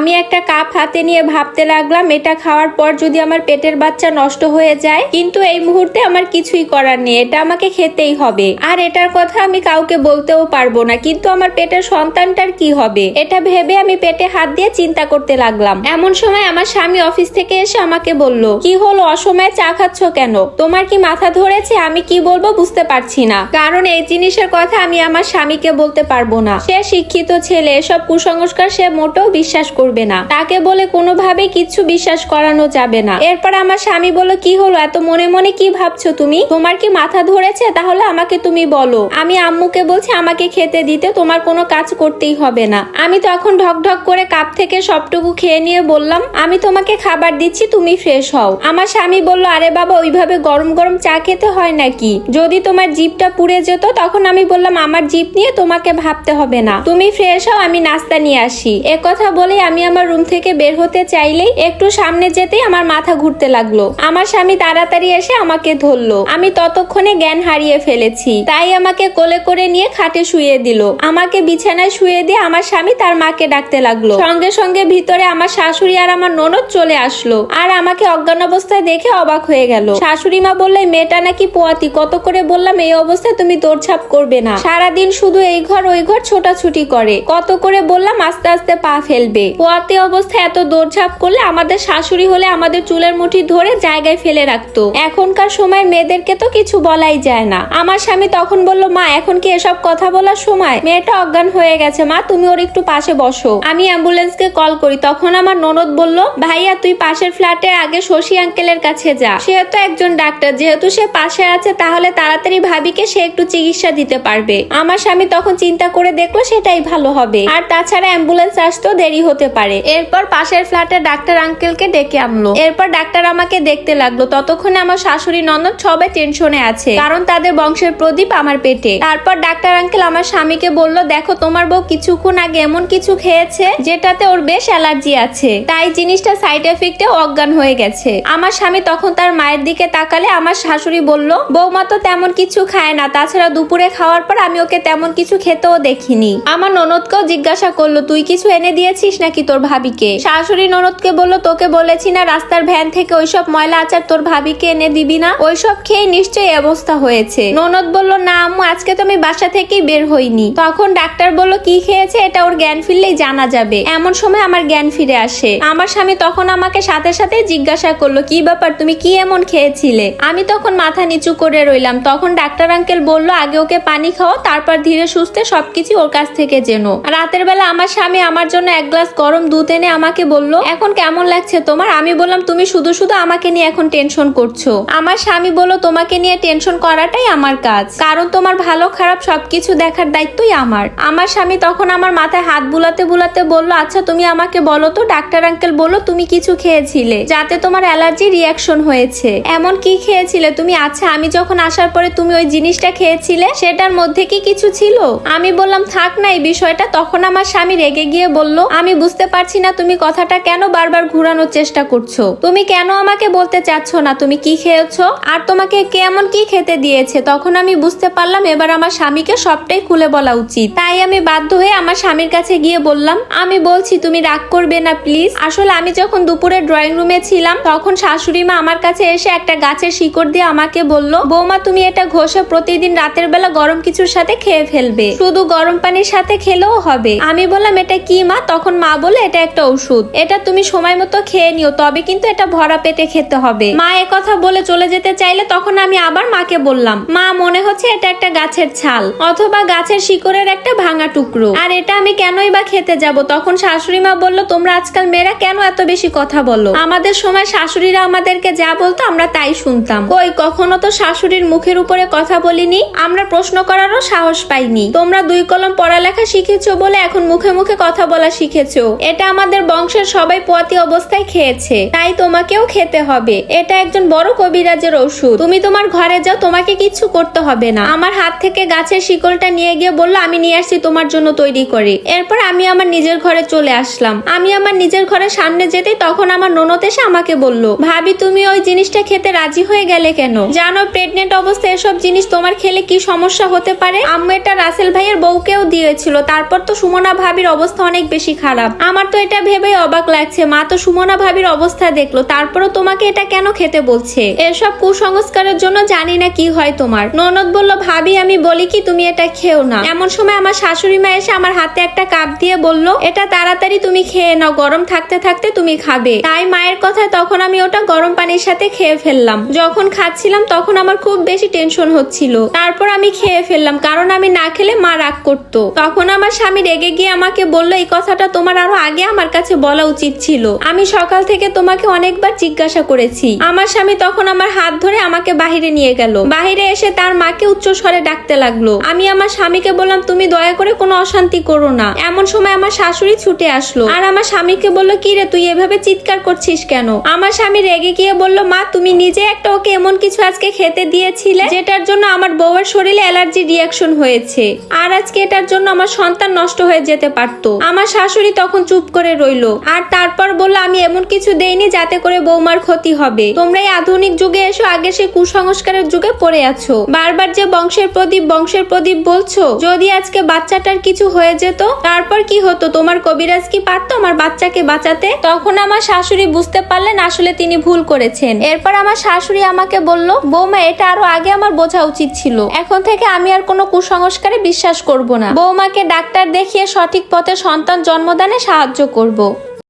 আমি একটা কাপ হাতে নিয়ে ভাবতে লাগলাম, এটা খাওয়ার পর যদি আমার পেটের বাচ্চা নষ্ট হয়ে যায়, কিন্তু এই মুহূর্তে আমার কিছুই করার নেই, এটা আমাকে খেতেই হবে। আর এটার কথা আমি কাউকে বলতেও পারব না, কিন্তু আমার পেটের সন্তানটার কি হবে? এটা ভেবে আমি পেটে হাত দিয়ে চিন্তা করতে লাগলাম। এমন সময় আমার স্বামী অফিস থেকে এসে আমাকে বলল, কি হলো, অসময়ে চা খাচ্ছ কেন? তোমার কি মাথা ধরেছে? আমি কি বলব বুঝতে পারছি না। কারণ এই জিনিসের কথা আমি আমার স্বামীকে বলতে পারব না। সে শিক্ষিত ছেলে, এসব কুসংস্কার সে মোটেও বিশ্বাস করবে না। তাকে বলে কোনোভাবে কিছু বিশ্বাস করানো যাবে না। এরপর আমার স্বামী বলল, কি হলো? এত মনে মনে কি ভাবছ তুমি? তোমার কি মাথা ধরেছে? তাহলে আমাকে তুমি বলো। আমি আম্মুকে বলছি, আমাকে খেতে দিতে, তোমার কোনো কাজ করতেই হবে না। আমি তখন ঢক ঢক করে কাপ থেকে সবটুকু খেয়ে নিয়ে বললাম, আমি তোমাকে খাবার দিচ্ছি, তুমি ফ্রেশ হও। আমার স্বামী বলল, আরে বাবা, ওইভাবে গরম গরম চা খেতে হয় নাকি? যদি তোমার জিপটা পুড়ে যেত, তখন আমি বললাম, আমার জিপ নিয়ে তোমাকে ভাবতে হবে না। তুমি ফ্রেশ হও, আমি নাস্তা নিয়ে আসি। কথা বলে আমি আমার রুম থেকে বের হতে চাইলেই একটু সামনে যেতেই আমার মাথা ঘুরতে লাগল। আমার স্বামী তাড়াতাড়ি এসে আমাকে ধরলো। আমি ততক্ষণে জ্ঞান হারিয়ে ফেলেছি। তাই আমাকে কোলে করে নিয়ে খাটে শুয়ে দিল। আমাকে বিছানায় শুয়ে দিয়ে আমার স্বামী তার মাকে ডাকতে লাগল। সঙ্গে সঙ্গে ভিতরে আমার শাশুড়ি আর আমার ননদ চলে আসলো। আর আমাকে অজ্ঞান অবস্থায় দেখে অবাক হয়ে গেল। শাশুড়ি মা বললে, মেয়েটা নাকি পোয়াতি। কত করে বললাম, এই অবস্থায় তুমি দৌড়ছাপ করবে না। সারাদিন শুধু এই ঘর, ওই ঘর ছোটাছুটি করে। কত করে বললাম, আস্তে আস্তে পা ফেলবে। পোয়াতি অবস্থায় এত দৌড়ঝাপ করলে আমাদের শাশুড়ি হলে আমাদের চুলের মুঠি ধরে জায়গায় ফেলে রাখতো। এখনকার সময় মেয়েদেরকে তো কিছু বলাই যায় না। আমার স্বামী তখন বলল, মা, এখন কি এসব কথা বলার সময়? মেয়েটা অজ্ঞান হয়ে গেছে, মা, তুমি ওর একটু পাশে বসো। আমি অ্যাম্বুলেন্সকে কল করি। তখন আমার ননদ বলল, ভাইয়া, তুই পাশের ফ্ল্যাটে আগে শশী আঙ্কেলের কাছে যা। সে তো একজন ডাক্তার। যেহেতু সে পাশে আছে, তাহলে তাড়াতাড়ি ভাবিকে সে একটু চিকিৎসা দিতে পারবে। আমার স্বামী তখন চিন্তা করে দেখল সেটাই ভালো হবে। আর তাছাড়া অ্যাম্বুলেন্স আসতেও দেরি হতে পারে। এরপর পাশের ফ্ল্যাটে ডাক্তার আঙ্কেলকে ডেকে আনলো। এরপর ডাক্তার আমাকে দেখতে লাগল। ততক্ষণে আমার শাশুড়ি, ননদ সবাই টেনশনে আছে। কারণ তাদের বংশের প্রদীপ আমার পেটে। তারপর ডাক্তার আঙ্কেল আমার স্বামীকে বলল, দেখো, তোমার বউ কিছুক্ষণ আগে এমন কিছু খেয়েছে, যেটাতে ওর বেশ অ্যালার্জি আছে। তাই জিনিসটা সাইড এফেক্টে অজ্ঞান হয়ে গেছে। আমার স্বামী তখন তার মায়ের দিকে তাকালে আমার শাশুড়ি বলল বৌমা তো তেমন কিছু খায় না। তাছাড়া দুপুরে খাওয়ার পর আমি ওকে তেমন কিছু খেতেও দেখিনি। আমার ননদকেও জিজ্ঞাসা করল, তুই কিছু এনে দিয়েছিস নাকি তোর ভাবিকে? শাশুড়ি ননদকে বলল, তোকে বলেছি না, রাস্তার ভ্যান থেকে ওইসব ময়লা আচার তোর ভাবিকে এনে দিবি না? ওইসব খেয়ে নিশ্চয়ই অবস্থা হয়েছে। ননদ বলল, না আম্মু, আজকে তো আমি বাসা থেকেই বের হইনি। তখন ডাক্তার বলল, কি খেয়েছে? এটা ওর জ্ঞান ফিরলেই জানা যাবে। এমন সময় আমার জ্ঞান ফিরে আসে। আমার স্বামী তখন আমাকে সাথে সাথে জিজ্ঞাসা করল, কি ব্যাপার? তুমি কি এমন খেয়েছিলে? আমি তখন মাথা নিচু করে রইলাম। তখন ডাক্তার আঙ্কেল বলল, আগে ওকে পানি খাও, তারপর ধীরে সুস্থে সবকিছু ওর কাছ থেকে জেনো। রাতের বেলা আমার স্বামী আমার জন্য এক গ্লাস গরম দুধ এনে আমাকে বলল, এখন কেমন লাগছে তোমার? আমি বললাম, তুমি শুধু শুধু আমাকে নিয়ে এখন টেনশন করছ। আমার স্বামী বলল, তোমাকে নিয়ে টেনশন করাটাই আমার কাজ। কারণ তোমার ভালো খারাপ সবকিছু দেখার দায়িত্বই আমার। আমার স্বামী তখন আমার মাথায় হাত বুলাতে বুলাতে বলল আচ্ছা তুমি আমাকে বলো তো, ডাক্তার আঙ্কেল বলল, তুমি কিছু খেয়েছিলে, যাতে তোমার অ্যালার্জি রিয়াকশন হয়েছে। এমন কি খেয়েছিলে? তুমি আচ্ছা আমি যখন আসার পরে তুমি ওই জিনিসটা খেয়েছিলে, সেটার মধ্যে কি কিছু ছিল? আমি বললাম, থাক না, এই বিষয়টা। তখন আমার স্বামী রেগে গিয়ে বলল, আমি বুঝতে পারছি না তুমি কথাটা কেন বারবার ঘুরানোর চেষ্টা করছ। তুমি কেন আমাকে বলতে চাচ্ছ না? তুমি কি খেয়েছো? আর তোমাকে কেমন কি খেতে দিয়েছে? তখন আমি বুঝতে পারলাম এবার আমার স্বামীকে সবটাই খুলে বলা উচিত। তাই আমি বাধ্য হয়ে আমার স্বামীর কাছে গিয়ে বললাম, আমি বলছি, তুমি রাগ করবে না, প্লিজ। আসলে আমি যখন দুপুরে ড্রয়িং রুমে ছিলাম, তখন শাশুড়ি মা আমার কাছে এসে একটা গাছের শিকড় দিয়ে আমাকে বলল, বৌমা, তুমি এটা ঘষে প্রতিদিন রাতের বেলা গরম কিছুর সাথে খেয়ে ফেলবে। শুধু গরম পানির সাথে খেলেও হবে। আমি বললাম, এটা কি মা? তখন মা এটা একটা ওষুধ। এটা তুমি সময় মতো খেয়ে নিও, তবে কিন্তু এটা ভরা পেটে খেতে হবে। মা কথা বলে চলে যেতে চাইলে তখন আমি আবার মাকে বললাম, মা, মনে হচ্ছে এটা একটা গাছের ছাল অথবা গাছের শিকড়ের একটা ভাঙা টুকরো। আর এটা আমি কেনই বা খেতে যাব? তখন শাশুড়ি মা বলল, তোমরা আজকাল মেয়েরা কেন এত বেশি কথা বলো? আমাদের সময় শাশুড়িরা আমাদেরকে যা বলতো আমরা তাই শুনতাম। কই, কখনো তো শাশুড়ির মুখের উপরে কথা বলিনি, আমরা প্রশ্ন করারও সাহস পাইনি। তোমরা দুই কলম পড়ালেখা শিখেছো বলে এখন মুখে মুখে কথা বলা শিখেছো। এটা আমাদের বংশের সবাই পোয়াতি অবস্থায় খেয়েছে। তাই তোমাকেও খেতে হবে। এটা একজন বড় কবিরাজের ওষুধ তুমি তোমার ঘরে যাও, তোমাকে কিচ্ছু করতে হবে না। আমার হাত থেকে গাছের শিকলটা নিয়ে গিয়ে বলল, আমি নিয়ে আসছি তোমার জন্য তৈরি করে। এরপর আমি আমার নিজের ঘরে চলে আসলাম। আমি আমার নিজের ঘরের সামনে যেতে তখন আমার ননদ এসে আমাকে বলল, ভাবি, তুমি ওই জিনিসটা খেতে রাজি হয়ে গেলে কেন? জানো প্রেগনেন্ট অবস্থায় এসব জিনিস তোমার খেলে কি সমস্যা হতে পারে? আম্মু এটা রাসেল ভাইয়ের বউকেও দিয়েছিল। তারপর তো সুমনা ভাবির অবস্থা অনেক বেশি খারাপ। আমার তো এটা ভেবেই অবাক লাগছে। মা তো সুমনা ভাবির অবস্থা দেখল। তারপরও তোমাকে এটা কেন খেতে বলছে? এসব কুসংস্কারের জন্য জানি না কি হয় তোমার। ননদ বলল, ভাবি, আমি বলি কি, তুমি এটা খেও না। এমন সময় আমার শাশুড়ি মা এসে আমার হাতে একটা কাপ দিয়ে বলল, এটা তাড়াতাড়ি তুমি খেয়ে নাও, গরম থাকতে থাকতে তুমি খাবে। তাই মায়ের কথায় তখন আমি ওটা গরম পানির সাথে খেয়ে ফেললাম। যখন খাচ্ছিলাম তখন আমার খুব বেশি টেনশন হচ্ছিল। তারপর আমি খেয়ে ফেললাম, কারণ আমি না খেলে মা রাগ করতো। তখন আমার স্বামী রেগে গিয়ে আমাকে বলল, এই কথাটা তোমার আরও আগে আমার কাছে বলা উচিত ছিল। আমি সকাল থেকে তোমাকে অনেকবার জিজ্ঞাসা করেছি। আমার স্বামী তখন আমার হাত ধরে আমাকে বাহিরে নিয়ে গেল। বাহিরে এসে তার মাকে উচ্চ স্বরে ডাকতে লাগল। আমি আমার স্বামীকে বললাম, তুমি দয়া করে কোনো অশান্তি করো না। এমন সময় আমার শাশুড়ি ছুটে আসলো। আর আমার স্বামীকে বলল, কি রে, তুই এভাবে চিৎকার করছিস কেন? আমার স্বামী রেগে গিয়ে বলল, মা, তুমি নিজে একটা ওকে এমন কিছু আজকে খেতে দিয়েছিলে যেটার জন্য আমার বউয়ের শরীরে অ্যালার্জি রিয়াকশন হয়েছে। আর আজকে এটার জন্য আমার সন্তান নষ্ট হয়ে যেতে পারতো। আমার শাশুড়ি তখন চুপ করে রইল। আর তারপর বলল, আমি এমন কিছু দেইনি যাতে করে বৌমার ক্ষতি হবে। তোমরা এই আধুনিক যুগে এসো, আগে সেই কুসংস্কারের যুগে পড়ে আছো। বারবার যে বংশের প্রদীপ বংশের প্রদীপ বলছো, যদি আজকে বাচ্চাটার কিছু হয়ে যেত, তারপর কি হতো? তোমার কবিরাজ কি পারতো আমার বাচ্চাকে বাঁচাতে? তখন আমার শাশুড়ি বুঝতে পারলেন, আসলে তিনি ভুল করেছেন। এরপর আমার শাশুড়ি আমাকে বলল, বৌমা, এটা আরও আগে আমার বোঝা উচিত ছিল। এখন থেকে আমি আর কোনো কুসংস্কারে বিশ্বাস করব না। বৌমাকে ডাক্তার দেখিয়ে সঠিক পথে সন্তান জন্মদানে সাহায্য করব।